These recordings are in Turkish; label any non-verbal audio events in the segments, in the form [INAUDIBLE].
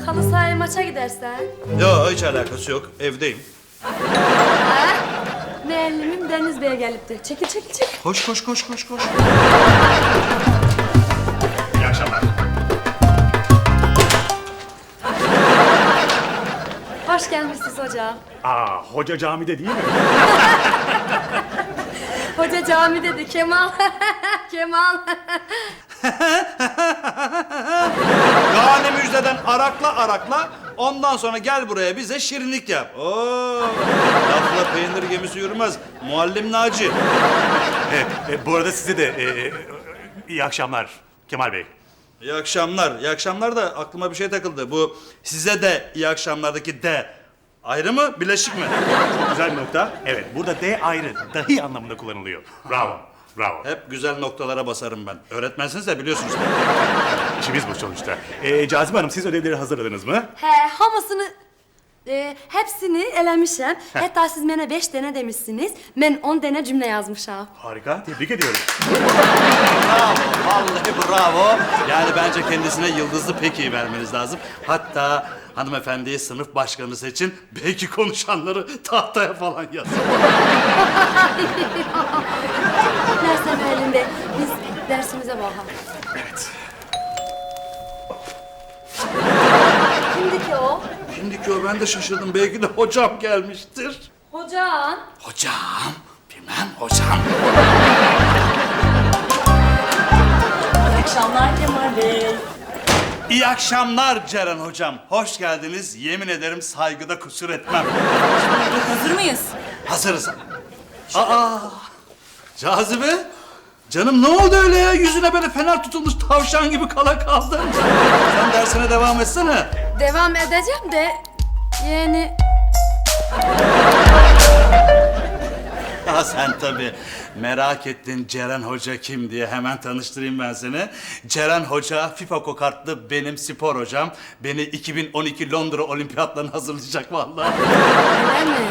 Halı sahaya maça gidersen. Yo hiç alakası yok. Evdeyim. Ha? Müellimim Deniz Bey'e gelipti. Çekil çekil çekil. Koş koş koş koş koş. İyi akşamlar. Hoş gelmişsiniz hocam. Aa, hoca camide değil mi? [LAUGHS] Hoca cami dedi Kemal. [LAUGHS] Kemal. [LAUGHS] Gane müjdeden arakla arakla. Ondan sonra gel buraya bize şirinlik yap. Oo, lafla peynir gemisi yürümez. Muallim Naci. Evet, e, bu arada size de e, e, iyi akşamlar Kemal Bey. İyi akşamlar. İyi akşamlar da aklıma bir şey takıldı. Bu size de iyi akşamlardaki de ayrı mı, birleşik mi? Çok güzel bir nokta. Evet, burada D ayrı, dahi anlamında kullanılıyor. Bravo, bravo. Hep güzel noktalara basarım ben. Öğretmensiniz de biliyorsunuz. İşimiz bu sonuçta. E, Cazibe Hanım, siz ödevleri hazırladınız mı? He hamısını e, hepsini elemişim. Hatta siz bana beş tane demişsiniz. Ben on tane cümle yazmışım. Harika, tebrik ediyorum. Bravo, vallahi bravo. Yani bence kendisine yıldızlı peki vermeniz lazım. Hatta hanımefendiyi sınıf başkanı seçin. Belki konuşanları tahtaya falan yazın. [LAUGHS] Neyse müellim Bey, biz dersimize bakalım. Evet. Kimdi ki o? Şimdiki o ben de şaşırdım. Belki de hocam gelmiştir. Hocam. Hocam, bilmem hocam. İyi akşamlar Kemal Bey. İyi akşamlar Ceren hocam. Hoş geldiniz. Yemin ederim saygıda kusur etmem. Hazır mıyız? Hazırız. Aa, Cazibe. Canım ne oldu öyle ya? Yüzüne böyle fener tutulmuş tavşan gibi kala kaldın. Sen dersine devam etsene. Devam edeceğim de yani Ha sen tabii merak ettin Ceren Hoca kim diye hemen tanıştırayım ben seni. Ceren Hoca FIFA kokartlı benim spor hocam. Beni 2012 Londra olimpiyatlarına hazırlayacak vallahi. öyle mi?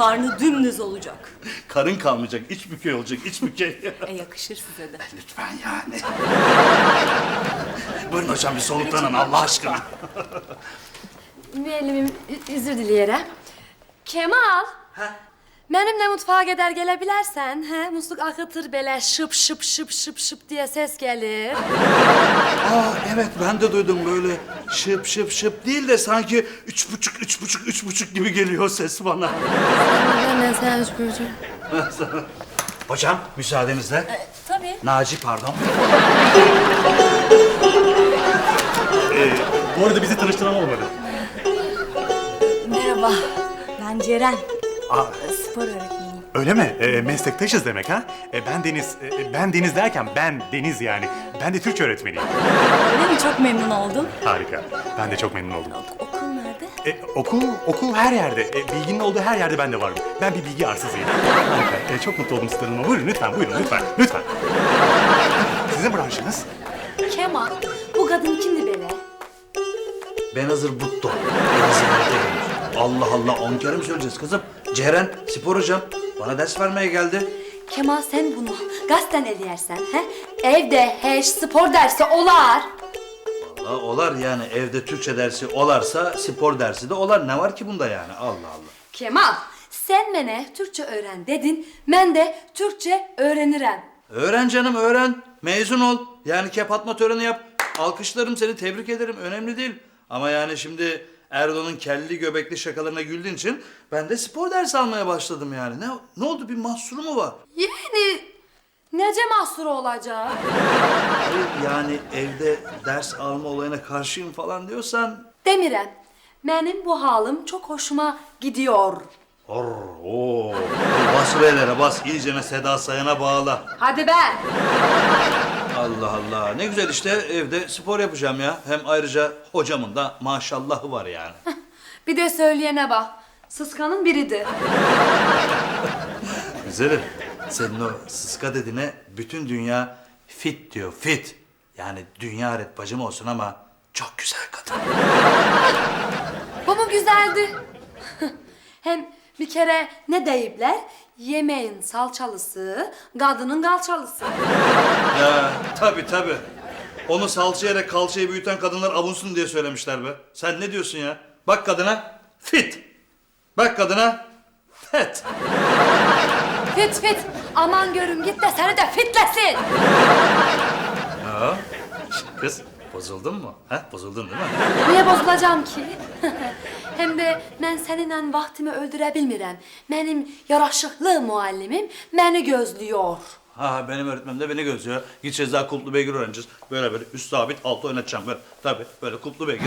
Karnı dümdüz olacak. Karın kalmayacak, iç bükey olacak, iç bükey. [LAUGHS] E yakışır size de. Lütfen yani. Buyurun hocam bir soluklanın Allah aşkına. Müellimim ü- özür dileyerek. Kemal. Benimle mutfağa gider gelebilersen, he, musluk akıtır böyle şıp şıp şıp şıp şıp diye ses gelir. [LAUGHS] Aa evet ben de duydum böyle şıp şıp şıp değil de sanki üç buçuk, üç buçuk, üç buçuk gibi geliyor ses bana. Ben sen üç böcek. [LAUGHS] Hocam müsaadenizle. E, tabii. Naci pardon. E, bu arada bizi tanıştıran olmadı. Merhaba. Ben Ceren. Aa, Spor öğretmeniyim. öyle mi? E, meslektaşız demek ha? E, ben Deniz, e, ben Deniz derken ben Deniz yani. Ben de Türkçe öğretmeniyim. Öyle mi? Çok memnun oldum. Harika. Ben de çok memnun oldum. Okul nerede? E, okul, okul her yerde. E, bilginin olduğu her yerde ben de varım. Ben bir bilgi arsızıyım. Harika. E, çok mutlu oldum sizi tanıma. Buyurun lütfen, buyurun lütfen, lütfen. Sizin branşınız? Kemal, bu kadın kimdi böyle? Benazır Butto. Allah Allah on kere mi söyleyeceğiz kızım? Ceren spor hocam bana ders vermeye geldi. Kemal sen bunu gazetten eleyersen, he? Evde hiç spor dersi olar. Valla olar yani evde Türkçe dersi olarsa spor dersi de olar. Ne var ki bunda yani Allah Allah. Kemal, sen bana Türkçe öğren dedin, ben de Türkçe öğrenirim. Öğren canım öğren. Mezun ol. Yani kep atma töreni yap. Alkışlarım seni tebrik ederim. Önemli değil. Ama yani şimdi Erdoğan'ın kelli göbekli şakalarına güldüğün için ben de spor dersi almaya başladım yani. Ne, ne oldu bir mahsuru mu var? Yani nece mahsuru olacak? Hayır yani evde ders alma olayına karşıyım falan diyorsan... Demirem, benim bu halim çok hoşuma gidiyor. Or, oo. Bas velere bas iyicene Seda Sayan'a bağla. Hadi be! Allah Allah ne güzel işte evde spor yapacağım ya. Hem ayrıca hocamın da maşallahı var yani. Bir de söyleyene bak, sıskanın biridir. [LAUGHS] Güzelim. Senin o sıska dediğine bütün dünya fit diyor fit. Yani dünya aret bacım olsun ama çok güzel kadın. [LAUGHS] Bu mu güzeldi? [LAUGHS] Hem bir kere ne deyipler? Yemeğin salçalısı, kadının kalçalısı. Ya tabii tabii. Onu salça yiyerek kalçayı büyüten kadınlar avunsun diye söylemişler be. Sen ne diyorsun ya? Bak kadına fit. Bak kadına fet. Fit fit. Aman görüm git de seni de fitlesin. Ha? Kız bozuldun mu? Ha? Bozuldun değil mi? Niye bozulacağım ki? [LAUGHS] Hem de ben seninle vaktimi öldürebilmirəm. Benim yaraşıklı muallimim beni gözlüyor. Ha benim öğretmenim de beni gözlüyor. Gideceğiz daha kulplu beygir öğreneceğiz. Böyle böyle üst sabit altı oynatacağım böyle. Tabii böyle kulplu beygir.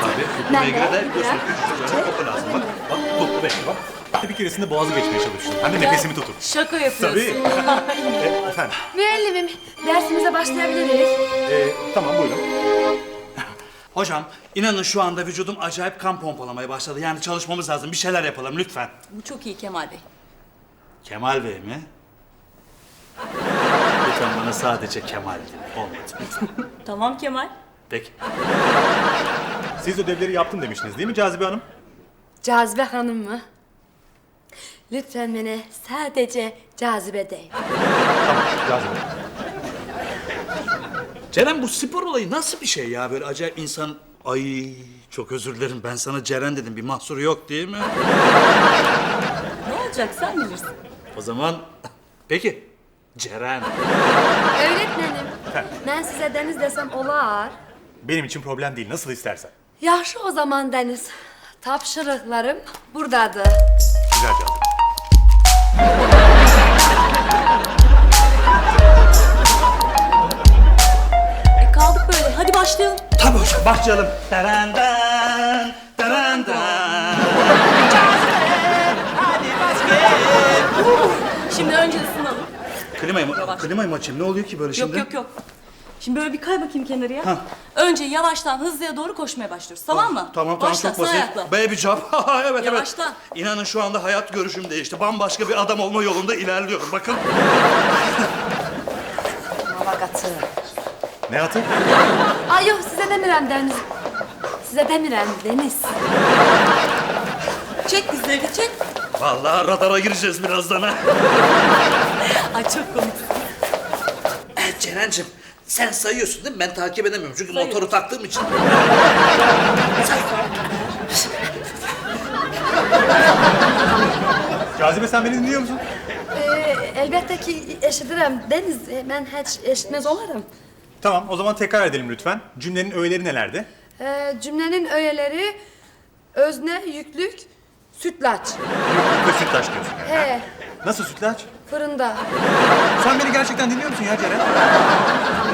Tabii kulplu Ben de beygire de biraz gösterip böyle lazım. Bak bak kulplu beygir bak. Bir keresinde boğazı geçmeye çalıştım. Hem de nefesimi tutup. Şaka yapıyorsun. Tabii. [LAUGHS] E, efendim. Müellimim dersimize başlayabiliriz. E, tamam buyurun. [LAUGHS] Hocam inanın şu anda vücudum acayip kan pompalamaya başladı. Yani çalışmamız lazım. Bir şeyler yapalım lütfen. Bu çok iyi Kemal Bey. Kemal Bey mi? Lütfen bana sadece Kemal deyin. Olmadı. [LAUGHS] Tamam Kemal. Peki. Siz ödevleri yaptım demiştiniz değil mi Cazibe Hanım? Cazibe hanım mı? Lütfen bana sadece cazibe deyin. Tamam Cazibe. Ceren bu spor olayı nasıl bir şey ya? Böyle acayip insan... Ay çok özür dilerim. Ben sana Ceren dedim. Bir mahsuru yok değil mi? Ne olacak sen bilirsin. O zaman... Peki. Ceren. Öğretmenim, ben size Deniz desem olar. Benim için problem değil nasıl istersen. Yaxşı o zaman Deniz. Tapşırıklarım buradadır. Güzel Cazibe. E kaldık böyle. Hadi başlayalım. Tabii hocam başlayalım. Derenden, derenden. Şimdi önce ısınalım. Klimayı mı, Yavaş. klimayı mı açayım? Ne oluyor ki böyle şimdi? Yok yok yok. Şimdi böyle bir kay bakayım kenarıya. Ha. Önce yavaştan hızlıya doğru koşmaya başlıyoruz. Tamam mı? Tamam tamam Başla, çok sağ basit. ayakla. Baby job. [LAUGHS] evet Yavaşla. evet. İnanın şu anda hayat görüşüm değişti. Bambaşka bir adam olma yolunda ilerliyorum. Bakın. Havakatı. Ne atı? Ay yok size demirəm Deniz. Size demirəm Deniz. Çek dizleri çek. Vallahi radara gireceğiz birazdan ha. [LAUGHS] Ay çok komik. Evet Ceren'cim sen sayıyorsun değil mi? Ben takip edemiyorum çünkü Sayıyorum. motoru taktığım için. [LAUGHS] Cazibe sen beni dinliyor musun? Ee, elbette ki eşidirəm Deniz. e, Ben hiç eşitmez olarım. Tamam o zaman tekrar edelim lütfen. Cümlenin öğeleri nelerdi? Ee, cümlenin öğeleri özne, yüklük, sütlaç. Ve sütlaç diyorsun yani. He, Nasıl sütlaç? fırında. Sen beni gerçekten dinliyor musun ya Ceren?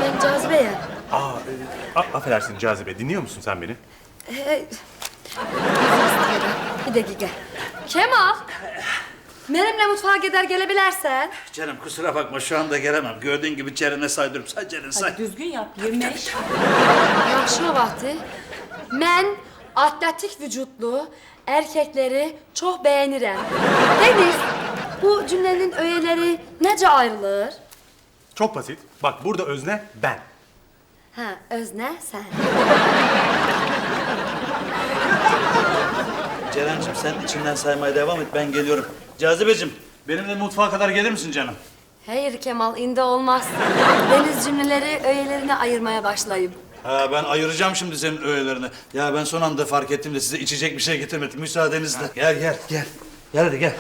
Ben cazibeyim. Aa, e, a- affedersin Cazibe dinliyor musun sen beni? Ee, bir dakika. Kemal. Benimle mutfağa gider gelebilirsen. Ceren kusura bakma şu anda gelemem. Gördüğün gibi Ceren'e saydırıyorum. Say Ceren say. Hadi düzgün yap. 25. Yaxşı vakti. Mən atletik vücutlu erkekleri çok beğenirim. Deniz, bu cümlenin öğeleri nece ayrılır? Çok basit. Bak burada özne ben. Ha, özne sen. Ceren'cim sen içinden saymaya devam et ben geliyorum. Cazibeciğim benimle mutfağa kadar gelir misin canım? Hayır Kemal, indi olmaz. Deniz cümleleri öğelerine ayırmaya başlayayım. Ha ben ayıracağım şimdi senin öğelerini. Ya ben son anda fark ettim de size içecek bir şey getirmedim. Müsaadenizle. Gel gel gel. Gel hadi gel.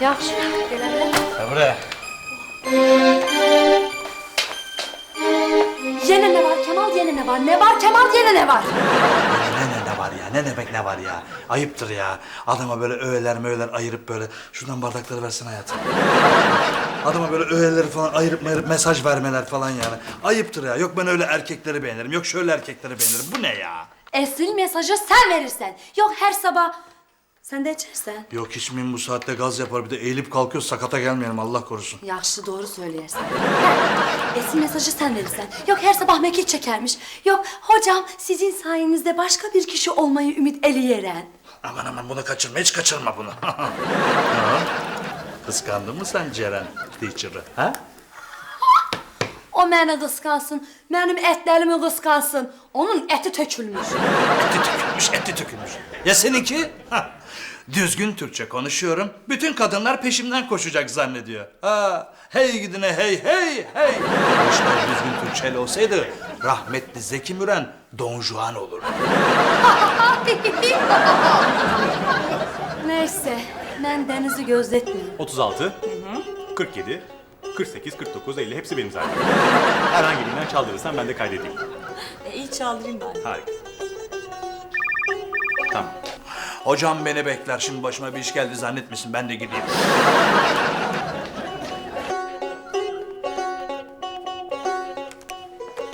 Yaxşı, gelebilir Gel buraya. Yine ne var Kemal, yine ne var? Ne var Kemal, yine ne var? Var ya? Ne demek ne var ya? Ayıptır ya. Adama böyle öğeler möğeler ayırıp böyle. Şuradan bardakları versin hayatım. Adama böyle öğeleri falan ayırıp mayırıp mesaj vermeler falan yani. Ayıptır ya. Yok ben öyle erkekleri beğenirim. Yok şöyle erkekleri beğenirim. Bu ne ya? Esil mesajı sen verirsen. Yok her sabah sen de içersen. Yok içmeyeyim bu saatte gaz yapar. Bir de eğilip kalkıyor sakata gelmeyelim Allah korusun. Yaxşı doğru söyleyersin. [LAUGHS] Esin mesajı sen verirsen. Yok her sabah mekik çekermiş. Yok hocam sizin sayenizde başka bir kişi olmayı ümit eleyeren. Aman aman bunu kaçırma. Hiç kaçırma bunu. [LAUGHS] Ha? Kıskandın mı sen Ceren teacher'ı? Ha? O beni kıskansın, benim etlerimi kıskansın. Onun eti tökülmüş. Eti tükülmüş, eti tükülmüş. Ya seninki? Ha, Düzgün Türkçe konuşuyorum. Bütün kadınlar peşimden koşacak zannediyor. Ha, hey gidine hey hey hey. İşler düzgün Türkçeyle olsaydı rahmetli Zeki Müren Don Juan olur. Neyse, ben Deniz'i gözetmeyeyim. 36, 47, 48, 49, 50 hepsi benim zaten. Herhangi birinden çaldırırsan ben de kaydedeyim. E, iyi çaldırayım ben. Harika. Hocam beni bekler. Şimdi başıma bir iş geldi zannetmesin. Ben de gideyim.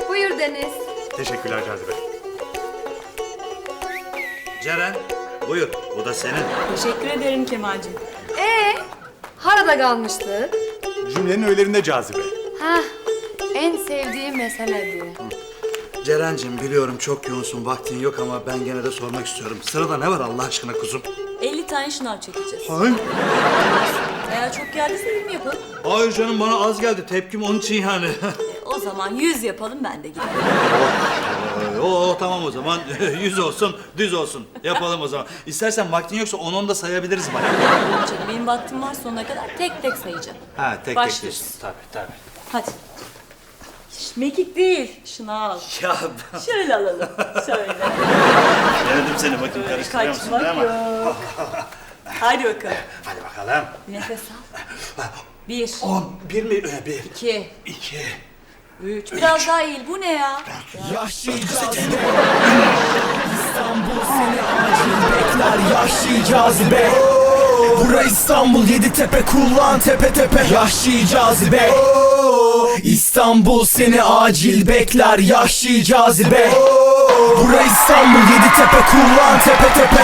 Buyur Deniz. Teşekkürler Cazibe. Ceren buyur. Bu da senin. Teşekkür ederim Kemal'cim. Ee, harada kalmıştı? Cümlenin öğelerinde Cazibe. Ha, en sevdiğim mesele diye. Ceren'cim biliyorum çok yoğunsun. Vaktin yok ama ben gene de sormak istiyorum. Sırada ne var Allah aşkına kuzum? 50 tane şınav çekeceğiz. Hayır. Eğer çok geldiyse 20 yapalım. Hayır canım bana az geldi. Tepkim onun için yani. E, o zaman 100 yapalım ben de giderim. Oo tamam o zaman. [LAUGHS] Yüz olsun, düz olsun. Yapalım o zaman. İstersen vaktin yoksa onu onu da sayabiliriz bak. Canım benim vaktim var sonuna kadar tek tek sayacağım. Ha tek Başlıyoruz. tek diyorsun. Tabii tabii. Hadi. Mekik değil, şınav. Ya Şöyle alalım, şöyle. denedim seni bakayım karıştırıyor musun Kaçmak değil mi? yok. Hadi bakalım. Hadi bakalım. Nefes al. [LAUGHS] Bir, On, bir mi? Ee, Bir, iki, iki. üç. Biraz daha eğil. Bu ne ya? Yahşi cazibe İstanbul seni acil bekler Yahşi cazibe Bura İstanbul Yeditepe kullan tepe tepe Yahşi cazibe İstanbul seni acil bekler Yahşi cazibe Bura İstanbul Yeditepe kullan tepe tepe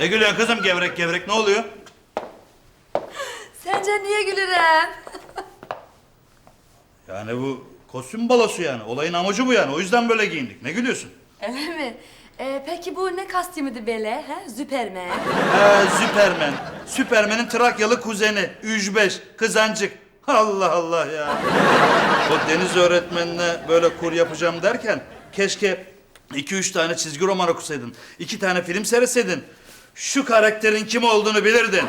Ne gülüyorsun kızım gevrek gevrek ne oluyor? Sence niye gülürüm? [LAUGHS] Yani bu kostüm balosu yani. Olayın amacı bu yani. O yüzden böyle giyindik. Ne gülüyorsun? Öyle mi? Ee, peki bu ne kostümüydü böyle? He? Süpermen. Ee, Süpermen. Süpermen'in Trakyalı kuzeni. Ücbeş. Kızancık. Allah Allah ya. O deniz öğretmenine böyle kur yapacağım derken keşke iki üç tane çizgi roman okusaydın. iki tane film seyretseydin. Şu karakterin kim olduğunu bilirdin.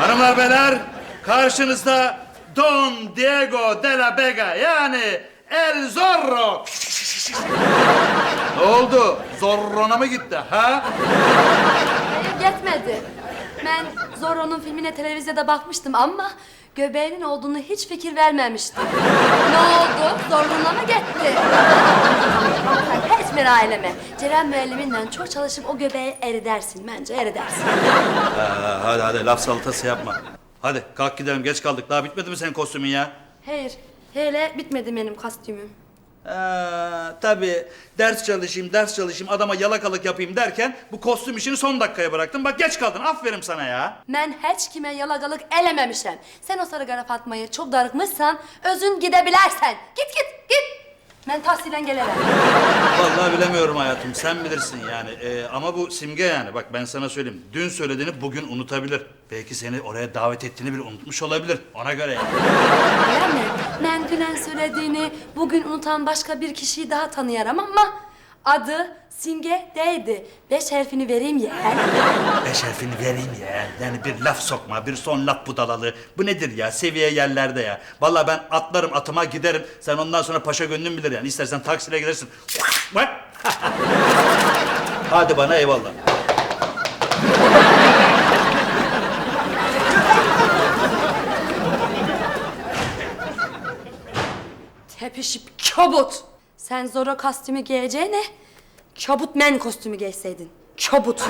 Hanımlar beyler karşınızda Don Diego de la Vega yani El Zorro. ne oldu? Zorro'na mı gitti ha? Hayır gitmedi. Ben Zorro'nun filmine televizyonda bakmıştım ama göbeğinin olduğunu hiç fikir vermemiştim. ne oldu? Zorluğuna mı gitti? Merak eyleme. Ceren müelliminle çok çalışıp o göbeği eridersin bence eridersin. Ha, hadi hadi laf salatası yapma. Hadi kalk gidelim geç kaldık. Daha bitmedi mi senin kostümün ya? Hayır, hele bitmedi benim kostümüm. Ha, tabii ders çalışayım ders çalışayım adama yalakalık yapayım derken bu kostüm işini son dakikaya bıraktın. Bak geç kaldın aferin sana ya. Ben hiç kime yalagalık elememişim. Sen o sarı kara Fatma'yı çok darıkmışsan özün gidebilersen. Git git git. Ben tahsilen gelirim. Vallahi bilemiyorum hayatım sen bilirsin yani. Ee, ama bu simge yani bak ben sana söyleyeyim. Dün söylediğini bugün unutabilir. Belki seni oraya davet ettiğini bile unutmuş olabilir. Ona göre yani. Mi? Ben dünen söylediğini bugün unutan başka bir kişiyi daha tanıyorum ama adı Simge değildi. Beş harfini vereyim ya. Beş harfini vereyim ya. Yani bir laf sokma, bir son laf budalalı. Bu nedir ya? Seviye yerlerde ya. Vallahi ben atlarım, atıma giderim. Sen ondan sonra paşa gönlün bilir yani. İstersen taksiyle gidersin. Hadi bana eyvallah. Tepişip kabut. Sen Zoro kostümü giyeceğine kabut men kostümü giyseydin. Kabut.